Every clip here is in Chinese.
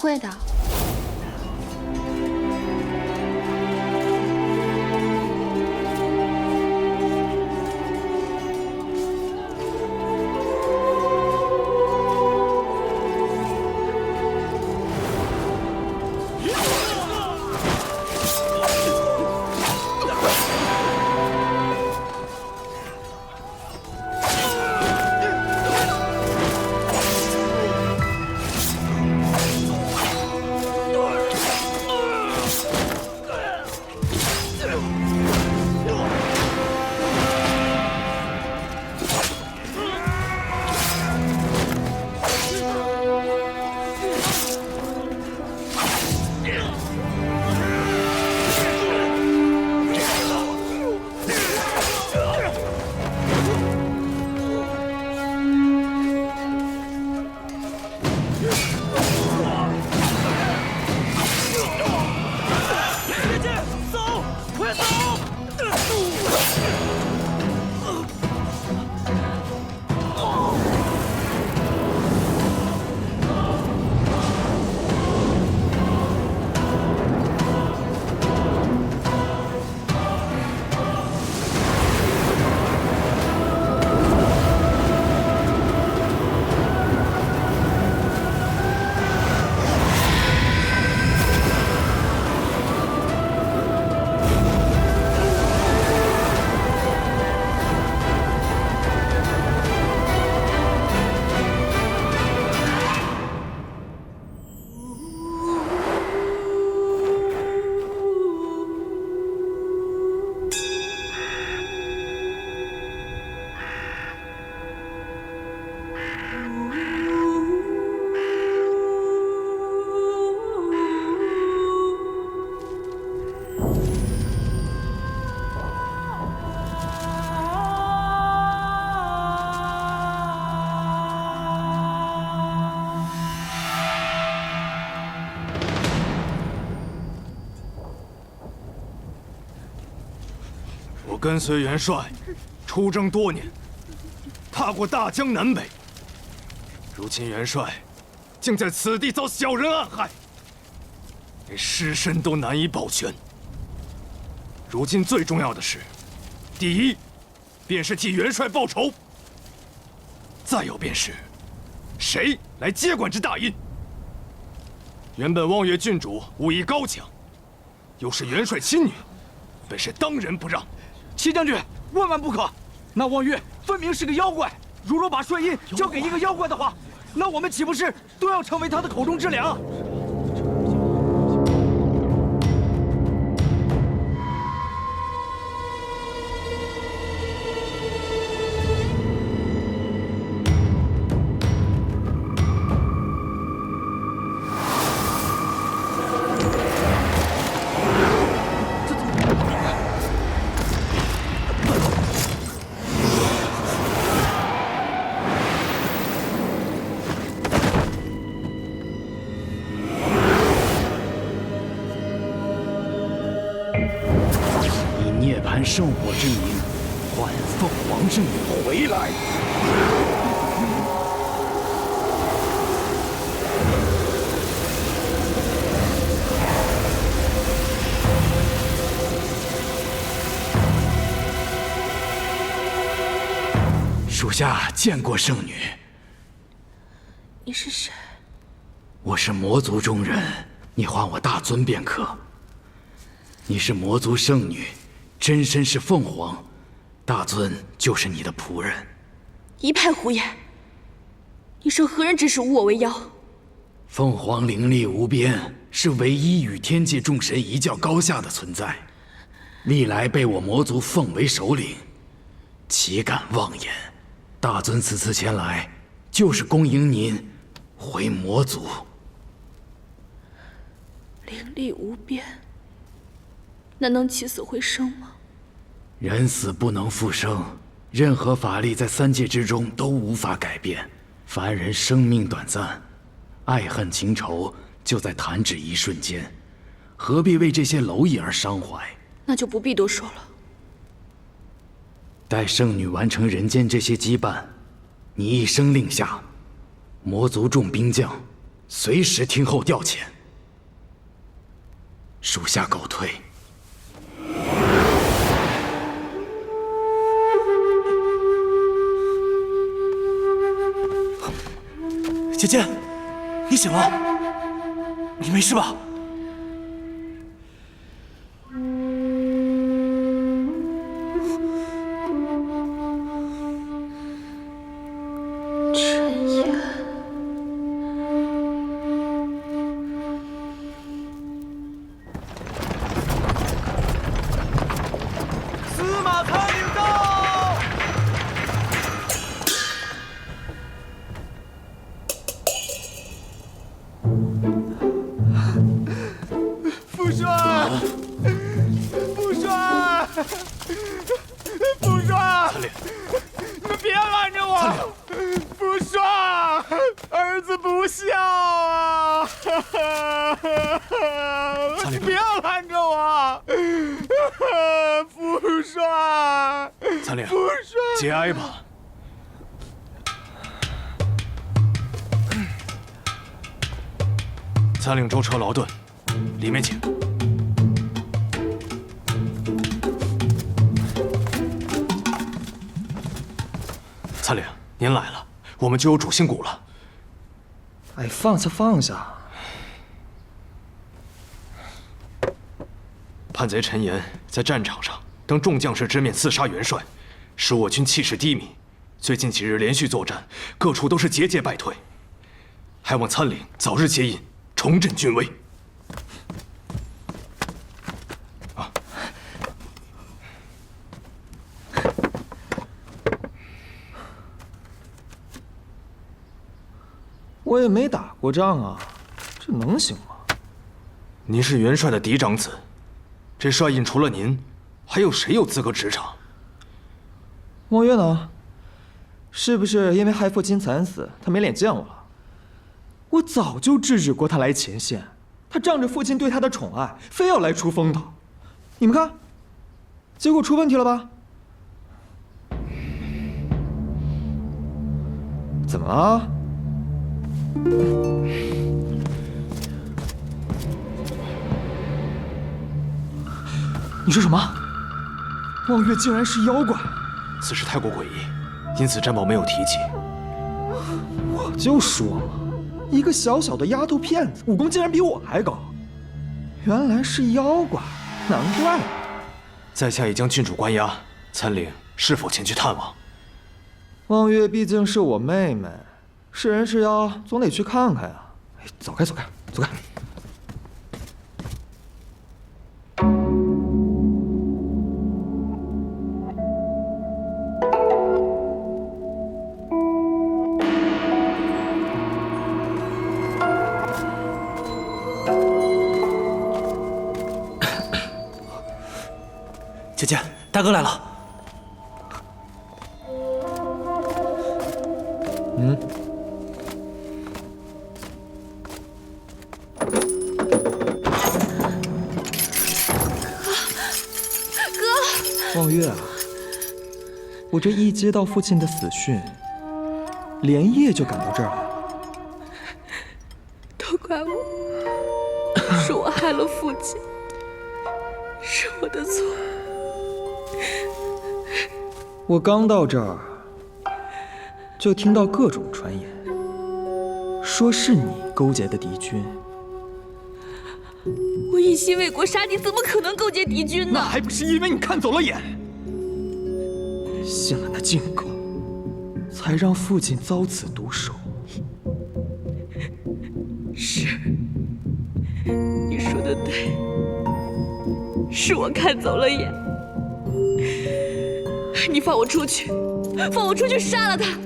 会的。跟随元帅出征多年，踏过大江南北。如今元帅竟在此地遭小人暗害，连尸身都难以保全。如今最重要的是，第一，便是替元帅报仇；再有便是，谁来接管这大印？原本望月郡主武艺高强，又是元帅亲女，本是当仁不让。齐将军，万万不可！那望月分明是个妖怪，如若把帅印交给一个妖怪的话，那我们岂不是都要成为他的口中之粮？以涅槃圣火之名，唤凤凰圣女回来。属下见过圣女，你是谁？我是魔族中人，你唤我大尊便可。你是魔族圣女，真身是凤凰，大尊就是你的仆人。一派胡言！你受何人指使污我为妖？凤凰灵力无边，是唯一与天界众神一较高下的存在，历来被我魔族奉为首领，岂敢妄言？大尊此次前来，就是恭迎您回魔族。灵力无边，那能起死回生吗？人死不能复生，任何法力在三界之中都无法改变。凡人生命短暂，爱恨情仇就在弹指一瞬间，何必为这些蝼蚁而伤怀？那就不必多说了。待圣女完成人间这些羁绊，你一声令下，魔族众兵将随时听候调遣。属下告退。姐姐，你醒了？你没事吧？啊！参领别拦着我！富帅，参领，副帅，节哀吧。参领舟车劳顿，里面请。参领，您来了，我们就有主心骨了。哎，放下放下！叛贼陈岩在战场上当众将士之面刺杀元帅，使我军气势低迷。最近几日连续作战，各处都是节节败退，还望参领早日接应，重振军威。我也没打过仗啊，这能行吗？您是元帅的嫡长子，这帅印除了您，还有谁有资格执掌？望月呢？是不是因为害父亲惨死，他没脸见我了？我早就制止过他来前线，他仗着父亲对他的宠爱，非要来出风头。你们看，结果出问题了吧？怎么了？你说什么？望月竟然是妖怪！此事太过诡异，因此战报没有提及。我就说嘛，一个小小的丫头片子，武功竟然比我还高，原来是妖怪，难怪。在下已将郡主关押，参领是否前去探望？望月毕竟是我妹妹，是人是妖，总得去看看呀。哎，走开，走开，走开。哥来了。望月啊，我这一接到父亲的死讯，连夜就赶到这儿来了。都怪我，是我害了父亲，是我的错。我刚到这儿，就听到各种传言，说是你勾结的敌军。我一心为国杀敌，怎么可能勾结敌军呢？那还不是因为你看走了眼，信了那靖哥，才让父亲遭此毒手。是，你说的对，是我看走了眼。你放我出去，放我出去杀了他。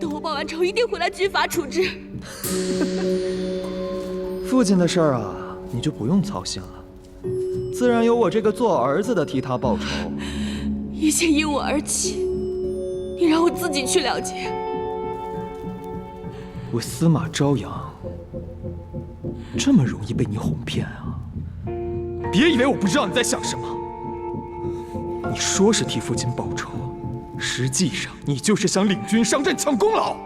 等我报完仇，一定会来军法处置。父亲的事儿啊，你就不用操心了，自然有我这个做儿子的替他报仇。一切因我而起，你让我自己去了结。我司马朝阳这么容易被你哄骗啊？别以为我不知道你在想什么。你说是替父亲报仇，实际上你就是想领军上阵抢功劳。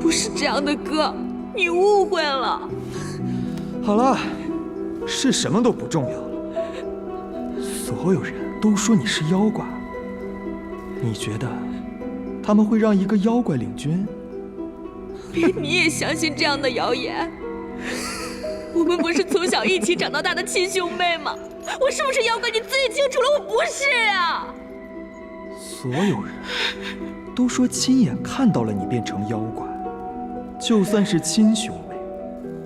不是这样的哥，你误会了。好了，是什么都不重要了。所有人都说你是妖怪，你觉得他们会让一个妖怪领军？连 你也相信这样的谣言？我们不是从小一起长到大的亲兄妹吗？我是不是妖怪，你最清楚了。我不是啊。所有人都说亲眼看到了你变成妖怪，就算是亲兄妹，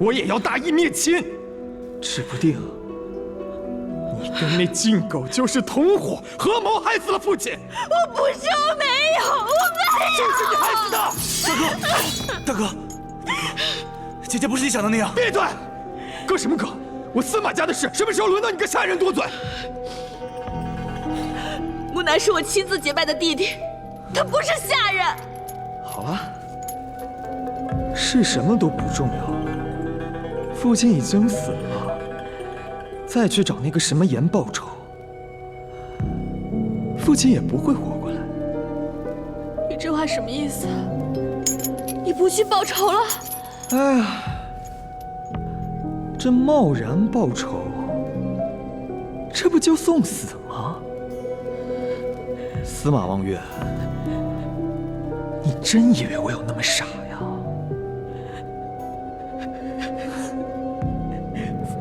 我也要大义灭亲。指不定你跟那禁狗就是同伙，合谋害死了父亲。我不是，我没有，我没有。就是你害死的，大哥，大哥，姐姐不是你想的那样。闭嘴！哥什么哥？我司马家的事，什么时候轮到你个下人多嘴？木南是我亲自结拜的弟弟，他不是下人。好了，是什么都不重要。父亲已经死了，再去找那个什么言报仇，父亲也不会活过来。你这话什么意思？你不去报仇了？哎呀！这贸然报仇，这不就送死吗？司马望月，你真以为我有那么傻呀？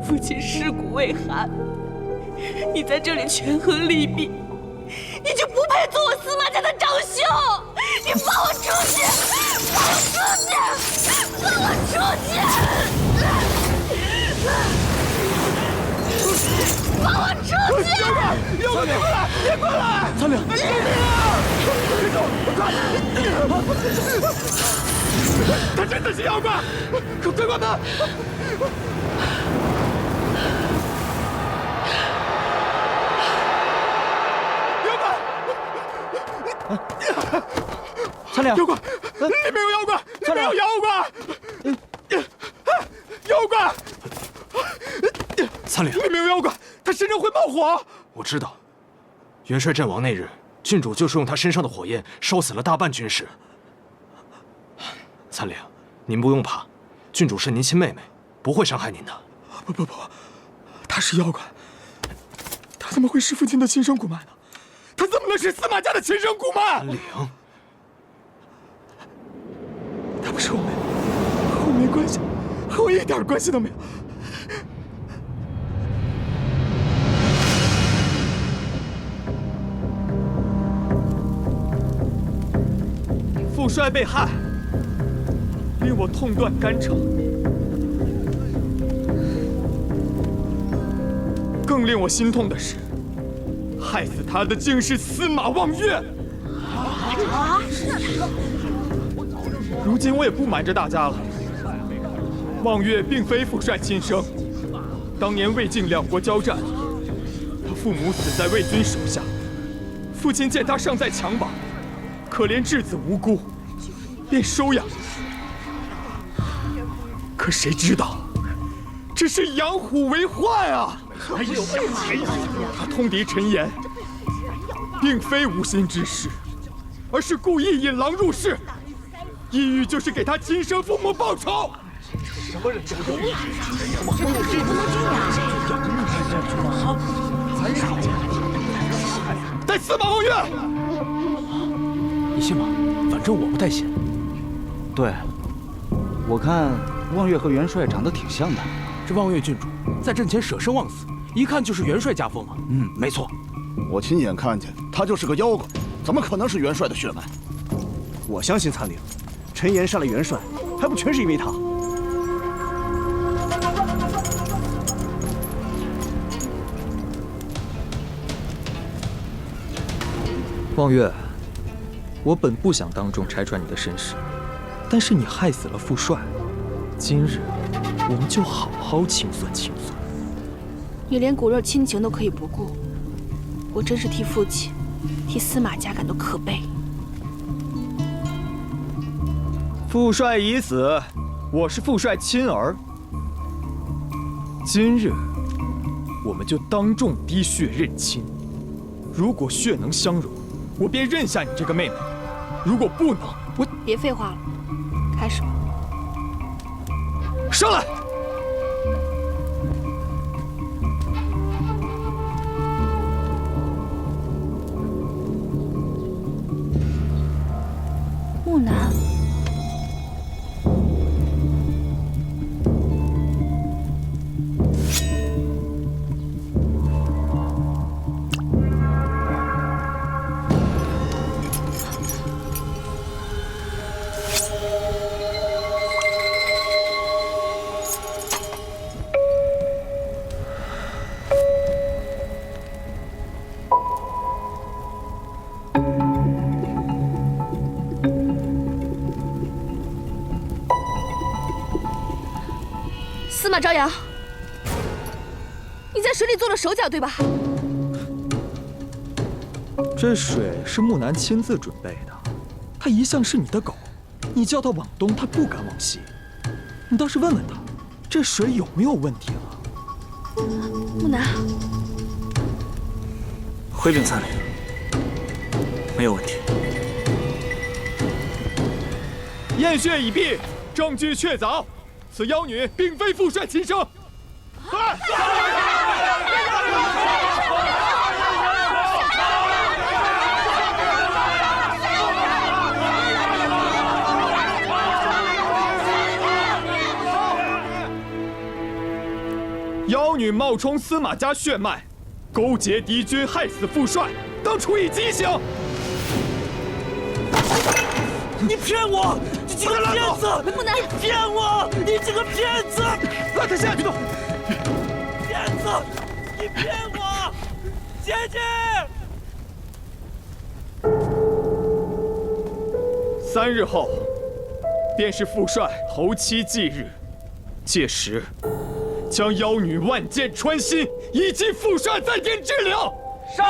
父亲尸骨未寒，你在这里权衡利弊，你就不配做我司马家的长兄！你放我出去！放我出去！放我出去！放我出去！妖怪，妖怪，别过来，别过来！苍岭，救命啊！别走，快！他真的是妖怪，快快关门！妖怪！苍岭，妖怪，里面有妖怪，里面有妖怪！妖怪！参领，里面有妖怪，他身上会冒火。我知道，元帅阵亡那日，郡主就是用他身上的火焰烧死了大半军士。参领，您不用怕，郡主是您亲妹妹，不会伤害您的。不不不，他是妖怪，他怎么会是父亲的亲生骨脉呢？他怎么能是司马家的亲生骨脉？参领，他不是我妹妹，和我没关系，和我一点关系都没有。帅被害，令我痛断肝肠。更令我心痛的是，害死他的竟是司马望月。如今我也不瞒着大家了，望月并非父帅亲生。当年魏晋两国交战，他父母死在魏军手下，父亲见他尚在襁褓，可怜稚子无辜，便收养。可谁知道，这是养虎为患啊！他通敌陈言，并非无心之失，而是故意引狼入室，意欲就是给他亲生父母报仇。什么人都有。带司马望月，你信吗？反正我不太信。对，我看望月和元帅长得挺像的。这望月郡主在阵前舍生忘死，一看就是元帅家风啊。嗯，没错，我亲眼看见他就是个妖怪，怎么可能是元帅的血脉？我相信残灵，陈岩杀了元帅，还不全是因为他？望月，我本不想当众拆穿你的身世，但是你害死了父帅，今日我们就好好清算清算。你连骨肉亲情都可以不顾，我真是替父亲、替司马家感到可悲。父帅已死，我是父帅亲儿，今日我们就当众滴血认亲。如果血能相融，我便认下你这个妹妹；如果不能，我别废话了，开始吧上来。朝阳，你在水里做了手脚对吧？这水是木南亲自准备的，他一向是你的狗，你叫他往东，他不敢往西。你倒是问问他，这水有没有问题了？木南，回禀参领，没有问题。验血已毕，证据确凿，此妖女并非父帅亲生。妖女冒充司马家血脉，勾结敌军，害死父帅，当处以极刑。你骗我！你这个骗子！木南，你骗我！你这个骗子！让他下去吧！骗子！你骗我！姐姐！三日后，便是父帅侯七忌日，届时将妖女万箭穿心，以及父帅在天之灵。上！